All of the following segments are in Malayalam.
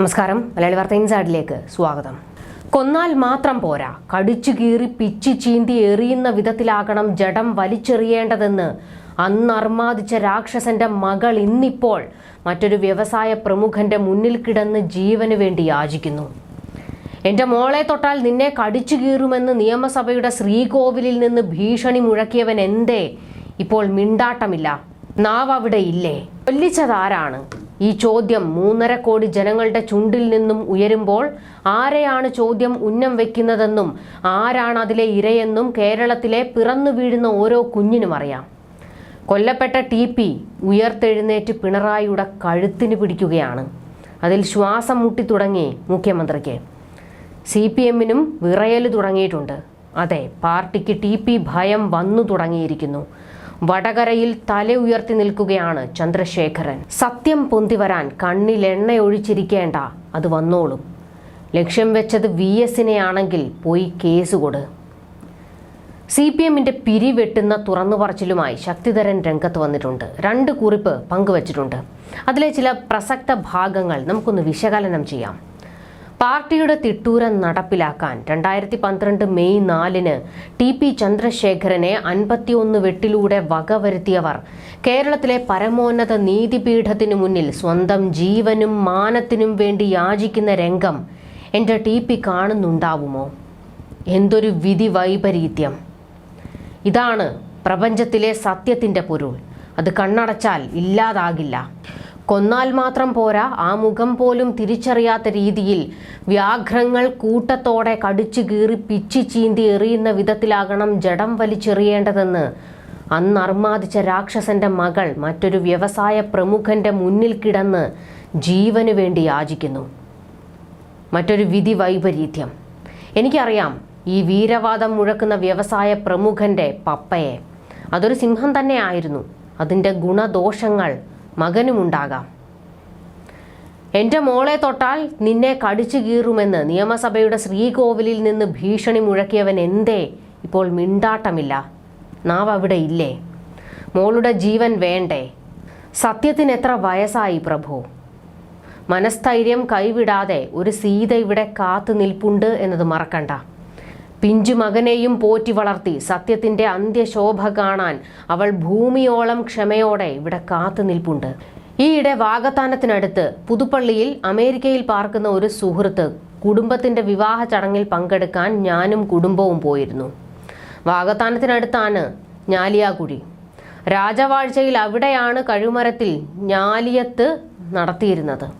നമസ്കാരം. മലയാളി വാർത്ത ഇൻസൈഡിലേക്ക് സ്വാഗതം. കൊന്നാൽ മാത്രം പോരാ. കടിച്ചു കീറി പിച്ചി ചീന്തി എറിയുന്ന വിധത്തിലാകണം ജഡം വലിച്ചെറിയേണ്ടതെന്ന് അന്നർമാദിച്ച രാക്ഷസന്റെ മകൾ ഇന്നിപ്പോൾ മറ്റൊരു വ്യവസായ പ്രമുഖന്റെ മുന്നിൽ കിടന്ന് ജീവന് വേണ്ടി യാചിക്കുന്നു. എന്റെ മോളെ തൊട്ടാൽ നിന്നെ കടിച്ചു കീറുമെന്ന് നിയമസഭയുടെ ശ്രീകോവിലിൽ നിന്ന് ഭീഷണി മുഴക്കിയവൻ എന്തേ? ഇപ്പോൾ മിണ്ടാട്ടമില്ല. നാവ് അവിടെ ഇല്ലേ? കൊല്ലിച്ചതാരാണ് ഈ ചോദ്യം മൂന്നര കോടി ജനങ്ങളുടെ ചുണ്ടിൽ നിന്നും ഉയരുമ്പോൾ ആരെയാണ് ചോദ്യം ഉന്നം വെക്കുന്നതെന്നും ആരാണ് അതിലെ ഇരയെന്നും കേരളത്തിലെ പിറന്നു വീഴുന്ന ഓരോ കുഞ്ഞിനും അറിയാം. കൊല്ലപ്പെട്ട ടി പി ഉയർത്തെഴുന്നേറ്റ് പിണറായിയുടെ കഴുത്തിന് പിടിക്കുകയാണ്. അതിൽ ശ്വാസം മുട്ടി തുടങ്ങി മുഖ്യമന്ത്രിക്ക്. സി പി എമ്മിനും വിറയൽ തുടങ്ങിയിട്ടുണ്ട്. അതെ പാർട്ടിക്ക് ടി പി ഭയം വന്നു തുടങ്ങിയിരിക്കുന്നു. വടകരയിൽ തല ഉയർത്തി നിൽക്കുകയാണ് ചന്ദ്രശേഖരൻ. സത്യം പൊന്തി വരാൻ കണ്ണിൽ എണ്ണ ഒഴിച്ചിരിക്കേണ്ട അത് വന്നോളും. ലക്ഷ്യം വെച്ചത് വി എസിനെയാണെങ്കിൽ പോയി കേസ് കൊട്. സി പി എമ്മിന്റെ പിരിവെട്ടുന്ന തുറന്നു പറച്ചിലുമായി ശക്തിധരൻ രംഗത്ത് വന്നിട്ടുണ്ട്. രണ്ട് കുറിപ്പ് പങ്കുവച്ചിട്ടുണ്ട്. അതിലെ ചില പ്രസക്ത ഭാഗങ്ങൾ നമുക്കൊന്ന് വിശകലനം ചെയ്യാം. പാർട്ടിയുടെ തിട്ടൂരം നടപ്പിലാക്കാൻ രണ്ടായിരത്തി പന്ത്രണ്ട് മെയ് നാലിന് ടി പി ചന്ദ്രശേഖരനെ അൻപത്തിയൊന്ന് വെട്ടിലൂടെ വകവരുത്തിയവർ കേരളത്തിലെ പരമോന്നത നീതിപീഠത്തിനു മുന്നിൽ സ്വന്തം ജീവനും മാനത്തിനും വേണ്ടി യാചിക്കുന്ന രംഗം എന്റെ ടി പി കാണുന്നുണ്ടാവുമോ? എന്തൊരു വിധി വൈപരീത്യം. ഇതാണ് പ്രപഞ്ചത്തിലെ സത്യത്തിന്റെ പൊരുൾ. അത് കണ്ണടച്ചാൽ ഇല്ലാതാകില്ല. കൊന്നാൽ മാത്രം പോരാ ആ മുഖം പോലും തിരിച്ചറിയാത്ത രീതിയിൽ വ്യാഘ്രങ്ങൾ കൂട്ടത്തോടെ കടിച്ചു കീറി പിച്ചി ചീന്തി എറിയുന്ന വിധത്തിലാകണം ജഡം വലിച്ചെറിയേണ്ടതെന്ന് അന്ന് അർമാദിച്ച രാക്ഷസന്റെ മകൾ മറ്റൊരു വ്യവസായ പ്രമുഖന്റെ മുന്നിൽ കിടന്ന് ജീവന് വേണ്ടി യാചിക്കുന്നു. മറ്റൊരു വിധി വൈപരീത്യം. എനിക്കറിയാം ഈ വീരവാദം മുഴക്കുന്ന വ്യവസായ പ്രമുഖന്റെ പപ്പയെ. അതൊരു സിംഹം തന്നെയായിരുന്നു. അതിന്റെ ഗുണദോഷങ്ങൾ മകനുമുണ്ടാകാം. എന്റെ മോളെ തൊട്ടാൽ നിന്നെ കടിച്ചു കീറുമെന്ന് നിയമസഭയുടെ ശ്രീകോവിലിൽ നിന്ന് ഭീഷണി മുഴക്കിയവൻ എന്തേ? ഇപ്പോൾ മിണ്ടാട്ടമില്ല. നാവ് അവിടെ ഇല്ലേ? മോളുടെ ജീവൻ വേണ്ടേ? സത്യത്തിന് എത്ര വയസ്സായി പ്രഭു? മനസ്ഥൈര്യം കൈവിടാതെ ഒരു സീത ഇവിടെ കാത്തു നിൽപ്പുണ്ട് എന്നത് മറക്കണ്ട. പിഞ്ചു മകനെയും പോറ്റി വളർത്തി സത്യത്തിന്റെ അന്ത്യശോഭ കാണാൻ അവൾ ഭൂമിയോളം ക്ഷമയോടെ ഇവിടെ കാത്തു നിൽപ്പുണ്ട്. ഈയിടെ വാഗത്താനത്തിനടുത്ത് പുതുപ്പള്ളിയിൽ അമേരിക്കയിൽ പാർക്കുന്ന ഒരു സുഹൃത്ത് കുടുംബത്തിന്റെ വിവാഹ ചടങ്ങിൽ പങ്കെടുക്കാൻ ഞാനും കുടുംബവും പോയിരുന്നു. വാഗത്താനത്തിനടുത്താണ് ഞാലിയാകുഴി. രാജവാഴ്ചയിൽ അവിടെയാണ് കഴുമരത്തിൽ ഞാലിയത്ത് നടത്തിയിരുന്നത്.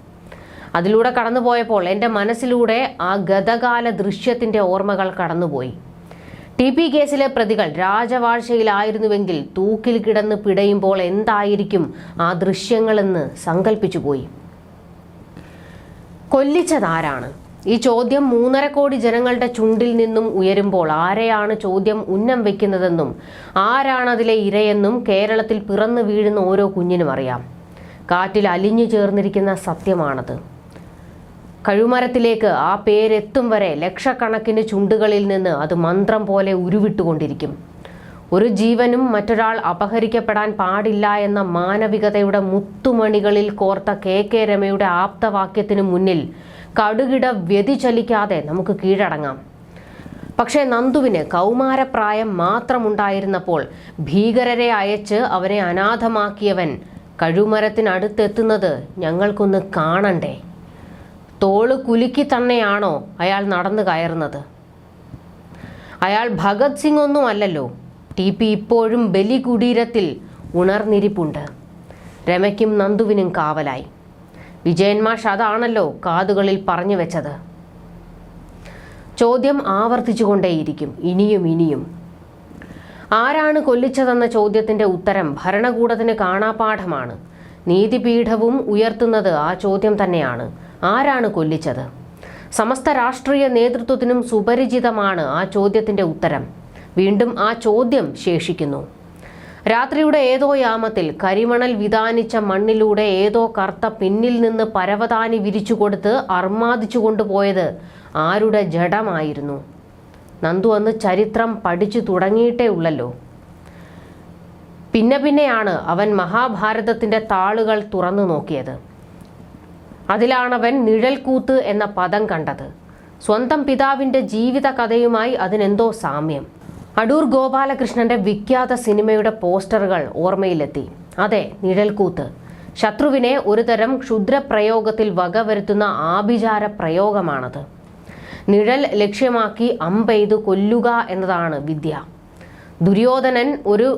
അതിലൂടെ കടന്നുപോയപ്പോൾ എന്റെ മനസ്സിലൂടെ ആ ഗതകാല ദൃശ്യത്തിന്റെ ഓർമ്മകൾ കടന്നുപോയി. ടി പി കേസിലെ പ്രതികൾ രാജവാഴ്ചയിലായിരുന്നുവെങ്കിൽ തൂക്കിൽ കിടന്ന് പിടയുമ്പോൾ എന്തായിരിക്കും ആ ദൃശ്യങ്ങളെന്ന് സങ്കല്പിച്ചുപോയി കൊല്ലിച്ചതാരാണ്? ഈ ചോദ്യം മൂന്നര കോടി ജനങ്ങളുടെ ചുണ്ടിൽ നിന്നും ഉയരുമ്പോൾ ആരെയാണ് ചോദ്യം ഉന്നം വെക്കുന്നതെന്നും ആരാണതിലെ ഇരയെന്നും കേരളത്തിൽ പിറന്നു വീഴുന്ന ഓരോ കുഞ്ഞിനും അറിയാം. കാറ്റിൽ അലിഞ്ഞു ചേർന്നിരിക്കുന്ന സത്യമാണത്. കഴുമരത്തിലേക്ക് ആ പേരെത്തും വരെ ലക്ഷക്കണക്കിന് ചുണ്ടുകളിൽ നിന്ന് അത് മന്ത്രം പോലെ ഉരുവിട്ടുകൊണ്ടിരിക്കും. ഒരു ജീവനും മറ്റൊരാൾ അപഹരിക്കപ്പെടാൻ പാടില്ല എന്ന മാനവികതയുടെ മുത്തുമണികളിൽ കോർത്ത കെ കെ രമയുടെ ആപ്തവാക്യത്തിനു മുന്നിൽ കടുകിട വ്യതിചലിക്കാതെ നമുക്ക് കീഴടങ്ങാം. പക്ഷേ നന്ദുവിന് കൗമാരപ്രായം മാത്രമുണ്ടായിരുന്നപ്പോൾ ഭീകരരെ അയച്ച് അവരെ അനാഥമാക്കിയവൻ കഴുമരത്തിനടുത്തെത്തുന്നത് ഞങ്ങൾക്കൊന്ന് കാണണ്ടേ? തോൾ കുലുക്കി തന്നെയാണോ അയാൾ നടന്നു കയറുന്നത്? അയാൾ ഭഗത് സിംഗ് ഒന്നും അല്ലല്ലോ ടി പി ഇപ്പോഴും ബലികുടീരത്തിൽ ഉണർന്നിരിപ്പുണ്ട്. രമയ്ക്കും നന്ദുവിനും കാവലായി. വിജയന്മാഷ് മാഷ് അതാണല്ലോ കാതുകളിൽ പറഞ്ഞു വെച്ചത്. ചോദ്യം ആവർത്തിച്ചുകൊണ്ടേയിരിക്കും. ഇനിയും ഇനിയും. ആരാണ് കൊല്ലിച്ചതെന്ന ചോദ്യത്തിന്റെ ഉത്തരം ഭരണകൂടത്തിന് കാണാപാഠമാണ്. നീതിപീഠവും ഉയർത്തുന്നത് ആ ചോദ്യം തന്നെയാണ്. ആരാണ് കൊല്ലിച്ചത്? സമസ്ത രാഷ്ട്രീയ നേതൃത്വത്തിനും സുപരിചിതമാണ് ആ ചോദ്യത്തിന്റെ ഉത്തരം. വീണ്ടും ആ ചോദ്യം ശേഷിക്കുന്നു. രാത്രിയുടെ ഏതോ യാമത്തിൽ കരിമണൽ വിതാനിച്ച മണ്ണിലൂടെ ഏതോ കർത്ത പിന്നിൽ നിന്ന് പരവതാനി വിരിച്ചു കൊടുത്ത് അർമാദിച്ചു കൊണ്ടുപോയത് ആരുടെ ജഡമായിരുന്നു? നന്ദു അന്ന് ചരിത്രം പഠിച്ചു തുടങ്ങിയിട്ടേ ഉള്ളല്ലോ. പിന്നെ പിന്നെയാണ് അവൻ മഹാഭാരതത്തിന്റെ താളുകൾ തുറന്നു നോക്കിയത്. അതിലാണവൻ നിഴൽക്കൂത്ത് എന്ന പദം കണ്ടത്. സ്വന്തം പിതാവിന്റെ ജീവിത കഥയുമായി അതിനെന്തോ സാമ്യം. അടൂർ ഗോപാലകൃഷ്ണന്റെ വിഖ്യാത സിനിമയുടെ പോസ്റ്ററുകൾ ഓർമ്മയിലെത്തി. അതെ നിഴൽക്കൂത്ത് ശത്രുവിനെ ഒരുതരം ക്ഷുദ്രപ്രയോഗത്തിൽ വകവരുത്തുന്ന ആഭിചാര പ്രയോഗമാണത്. നിഴൽ ലക്ഷ്യമാക്കി അമ്പെയ്ത് കൊല്ലുക എന്നതാണ് വിദ്യ. ദുര്യോധനൻ ഒരു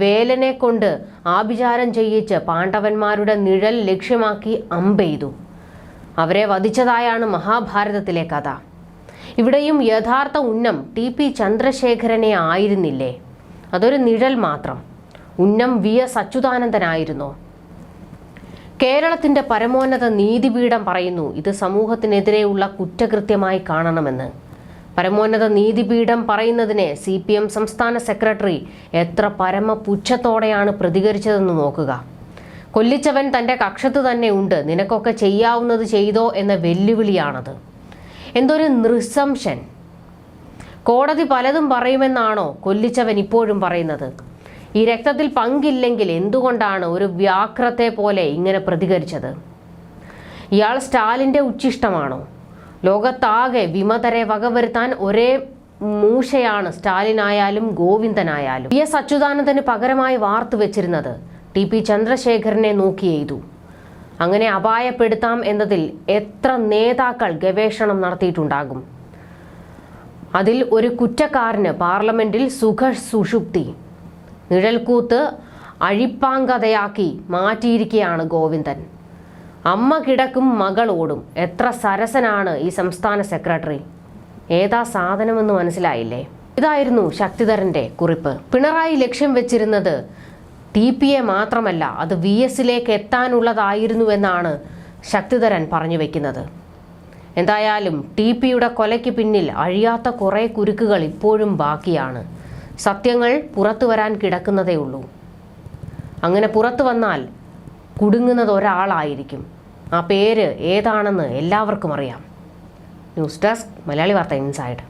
വേലനെ കൊണ്ട് ആഭിചാരം ചെയ്യിച്ച് പാണ്ഡവന്മാരുടെ നിഴൽ ലക്ഷ്യമാക്കി അമ്പെയ്തു അവരെ വധിച്ചതായാണ് മഹാഭാരതത്തിലെ കഥ. ഇവിടെയും യഥാർത്ഥ ഉന്നം ടി പി ചന്ദ്രശേഖരനെ ആയിരുന്നില്ലേ? അതൊരു നിഴൽ മാത്രം. ഉന്നം വി എസ് അച്യുതാനന്ദനായിരുന്നോ. കേരളത്തിന്റെ പരമോന്നത നീതിപീഠം പറയുന്നു ഇത് സമൂഹത്തിനെതിരെയുള്ള കുറ്റകൃത്യമായി കാണണമെന്ന്. പരമോന്നത നീതിപീഠം പറയുന്നതിനെ സി പി എം സംസ്ഥാന സെക്രട്ടറി എത്ര പരമ പുച്ഛത്തോടെയാണ് പ്രതികരിച്ചതെന്ന് നോക്കുക. കൊല്ലിച്ചവൻ തന്റെ കക്ഷത്ത് തന്നെ ഉണ്ട്. നിനക്കൊക്കെ ചെയ്യാവുന്നത് ചെയ്തോ എന്ന വെല്ലുവിളിയാണത്. എന്തൊരു നൃസംശൻ. കോടതി പലതും പറയുമെന്നാണോ കൊല്ലിച്ചവൻ ഇപ്പോഴും പറയുന്നത്. ഈ രക്തത്തിൽ പങ്കില്ലെങ്കിൽ എന്തുകൊണ്ടാണ് ഒരു വ്യാഘ്രത്തെ പോലെ ഇങ്ങനെ പ്രതികരിച്ചത്? ഇയാൾ സ്റ്റാലിന്റെ ഉച്ഛിഷ്ടമാണോ ലോകത്താകെ വിമതരെ വകവരുത്താൻ ഒരേ മൂശയാണ് സ്റ്റാലിനായാലും ഗോവിന്ദനായാലും. V S. അച്യുതാനന്ദന് പകരമായി വാർത്തു വെച്ചിരുന്നത് ടി. പി. ചന്ദ്രശേഖരനെ നോക്കി അങ്ങനെ അപായപ്പെടുത്താം എന്നതിൽ എത്ര നേതാക്കൾ ഗവേഷണം നടത്തിയിട്ടുണ്ടാകും? അതിൽ ഒരു കുറ്റക്കാരന് പാർലമെന്റിൽ സുഖ സുഷുപ്തി. നിഴൽക്കൂത്ത് അഴിപ്പാങ്കതയാക്കി മാറ്റിയിരിക്കുകയാണ് ഗോവിന്ദൻ. അമ്മ കിടക്കും മകൾ ഓടും. എത്ര സരസനാണ് ഈ സംസ്ഥാന സെക്രട്ടറി. ഏതാ സാധനമെന്ന് മനസ്സിലായില്ലേ? ഇതായിരുന്നു ശക്തിധരന്റെ കുറിപ്പ്. പിണറായി ലക്ഷ്യം വെച്ചിരുന്നത് ടി പി എ മാത്രമല്ല അത് വി എസിലേക്ക് എത്താനുള്ളതായിരുന്നുവെന്നാണ് ശക്തിധരൻ പറഞ്ഞു വെക്കുന്നത്. എന്തായാലും ടി പിയുടെ കൊലയ്ക്ക് പിന്നിൽ അഴിയാത്ത കുറേ കുരുക്കുകൾ ഇപ്പോഴും ബാക്കിയാണ്. സത്യങ്ങൾ പുറത്തു വരാൻ കിടക്കുന്നതേ ഉള്ളൂ അങ്ങനെ പുറത്തു വന്നാൽ കുടുങ്ങുന്നത് ഒരാളായിരിക്കും. ആ പേര് ഏതാണെന്ന് എല്ലാവർക്കും അറിയാം. ന്യൂസ് ഡെസ്ക് മലയാളി വാർത്ത ഇൻസൈഡ്.